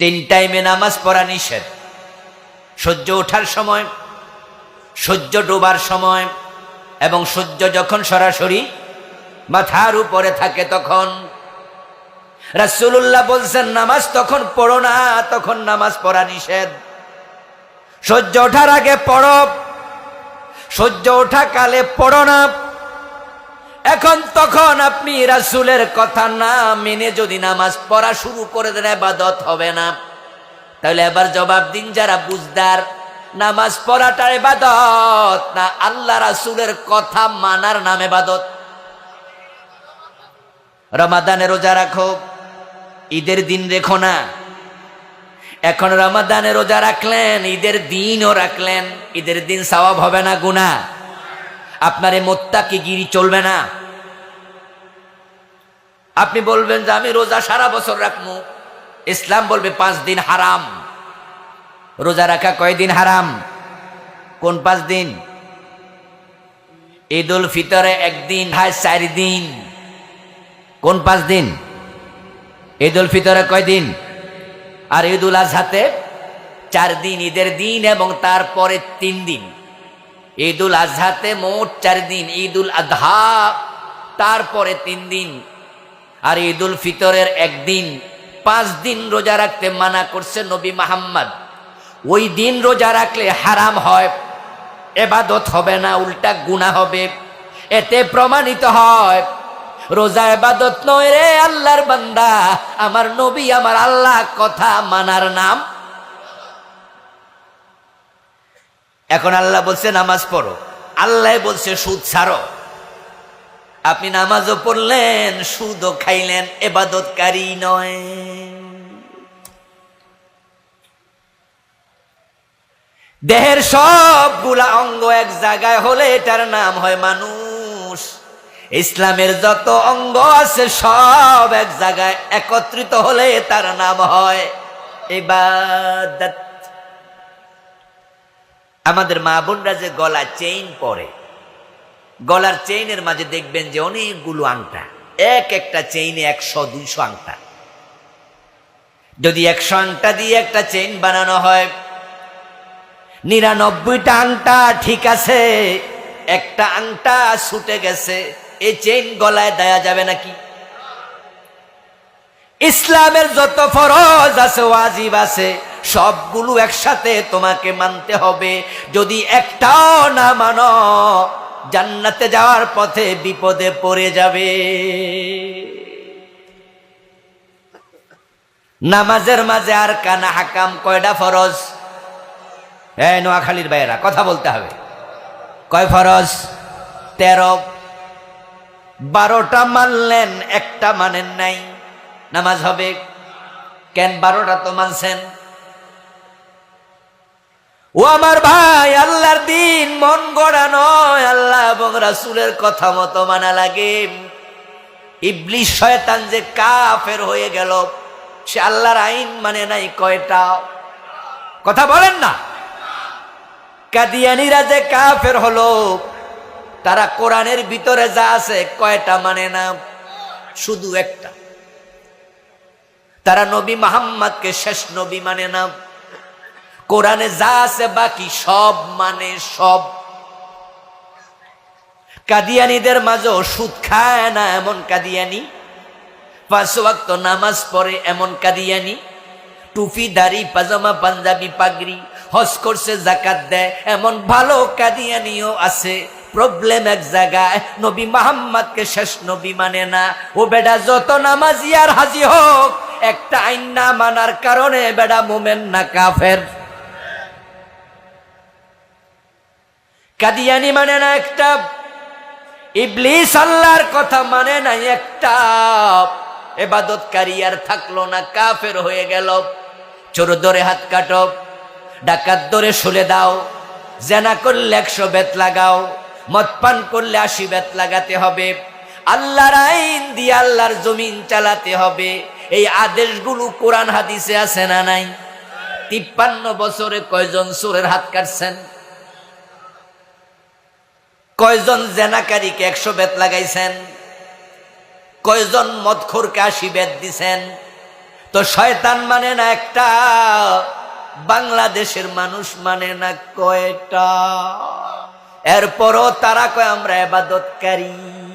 তিন টাইমে নামাজ পড়া নিষেধ। সূর্য ওঠার সময়, সূর্য ডোবার সময় এবং সূর্য যখন সরাসরি মাথার উপরে থাকে তখন রাসূলুল্লাহ বলছেন, নামাজ তখন পড়ো না, তখন নামাজ পড়া নিষেধ। সূর্য ওঠার আগে পড়ো, সূর্য ওঠা কালে পড়ো না। এখন তখন আপনি রাসূলের কথা না মেনে যদি নামাজ পড়া শুরু করে দেন এবাদত হবে না। তাহলে এবার জবাব দিন যারা বুঝদার, নামাজ পড়াটা এবাদত না আল্লাহ রাসূলের কথা মানার নাম এবাদত রমাদানে রোজা রাখো, ঈদের দিন রেখো না। এখন রমাদানে রোজা রাখলেন, ঈদের দিনও রাখলেন, ঈদের দিন সওয়াব হবে না, গুনাহ। আপনার এই মোত্তাকি গিরি চলবে না। আপনি বলবেন যে আমি রোজা সারা বছর রাখব ইসলাম বলবে পাঁচ দিন হারাম। রোজা রাখা কয়দিন হারাম? কোন পাঁচ দিন? ঈদ উল ফিতরে একদিন হয় চার দিন। কোন পাঁচ দিন? ঈদ উল ফিতরে কয়দিন আর ঈদ উল আজহাতে চার দিন, ঈদের দিন এবং তারপরে তিন দিন। ঈদ উল আজহাতে মোট চার দিন ঈদ উল আধা তারপরে তিন দিন। আর ঈদ উল ফিতরের একদিন, পাঁচ দিন রোজা রাখতে মানা করছে নবী মাহাম্মদ। ওই দিন রোজা রাখলে হারাম হয়, এবাদত হবে না, উল্টা গুণা হবে। এতে প্রমাণিত হয়, রোজা এবাদত নয় রে আল্লাহর বান্দা, আমার নবী আমার আল্লাহ কথা মানার নাম এখন আল্লাহ বলছে, নামাজ পড়ো। আল্লাহ বলছে, সুদ ছাড়ো। আপনি নামাজও পড়লেন, সুদও খাইলেন, এবাদতকারী নয়। দেহের সবগুলা অঙ্গ এক জায়গায় হলে এটার নাম হয় মানুষ। ইসলামের যত অঙ্গ আছে, সব এক জায়গায় একত্রিত হলে তার নাম হয় ইবাদত। আমাদের মা বোনরা যে গলা চেইন পরে, গলার চেইনের মাঝে দেখবেন যে অনেকগুলো আংটা, এক একটা চেইনে একশো, দুইশো আংটা। যদি একশো আংটা দিয়ে একটা চেইন বানানো হয়, নিরানব্বইটা আংটা ঠিক আছে, একটা আংটা ছুটে গেছে, এই চেইন গলায় দেয়া যাবে নাকি? ইসলামের যত ফরজ আছে, ওয়াজিব আছে, সবগুলো একসাথে তোমাকে মানতে হবে। যদি একটাও না মানো, জান্নাতে যাওয়ার পথে বিপদে পড়ে যাবে। নামাজের মাঝে আর কানা হাকাম কয়টা ফরজ? হ্যাঁ নোয়াখালীর বাইরা কথা বলতে হবে। কয় ফরজ? তেরো। বারোটা মানলেন, একটা মানেন নাই। নামাজ হবে। কেন বারোটা তো মানছেন? ও আমার ভাই, আল্লাহর দিন মন গড়া নয়, আল্লাহ এবং রাসুলের কথা মতো মানা লাগে। ইবলিশ শয়তান যে কাফের হয়ে গেল, সে আল্লাহর আইন মানে নাই কয়টা? কথা বলেন না। কাদিয়ানিরা যে কাফের হলো, তারা কোরআনের ভিতরে যা আছে কয়টা মানে না? শুধু একটা। তারা নবী মাহাম্মদকে শেষ নবী মানে না। কোরআনে যা আছে বাকি সব মানে সব। কাদিয়ানিদের মাঝেও সুদ খায় না এমন কাদিয়ানি। পাঁচ ওয়াক্ত নামাজ পড়ে এমন কাদিয়ানি। টুপি, দাড়ি, পাজামা, পাঞ্জাবি, পাগড়ি, হজ করছে, জাকাত দেয় এমন ভালো কাদিয়ানিও আছে। প্রবলেম এক জায়গায়, নবী মাহাম্মদকে শেষ নবী মানে না। ও বেটা যত নামাজি আর হাজি হোক একটা আইন না মানার কারণে বেডা মোমেন না কাফের। কাদিয়ানি মানে না একটা, ইবলিস আল্লাহর কথা মানে না একটা। এবাদতকারী আর থাকল না, কাফের হয়ে গেল। চোর ধরে হাত কাটো, ডাকাত ধরে শুলে দাও, জেনা করলে একশো বেত লাগাও, মদ পান করলে আশি বেত লাগাতে হবে। আল্লাহর আইন দিয়ে আল্লাহর জমিন চালাতে হবে। এই আদেশগুলো কোরআন হাদিসে আছে না নাই? তিপ্পান্ন বছরে কয়জন চোরের হাত কাটছেন? কয়জন জেনাকারীকে একশো বেত লাগাইছেন? কয়জন মদখোরকে আশি বেত দিছেন? তো শয়তান মানে না একটা, বাংলাদেশের মানুষ মানে না কয়টা? এরপরও তারা কয়, আমরা এবাদতকারী।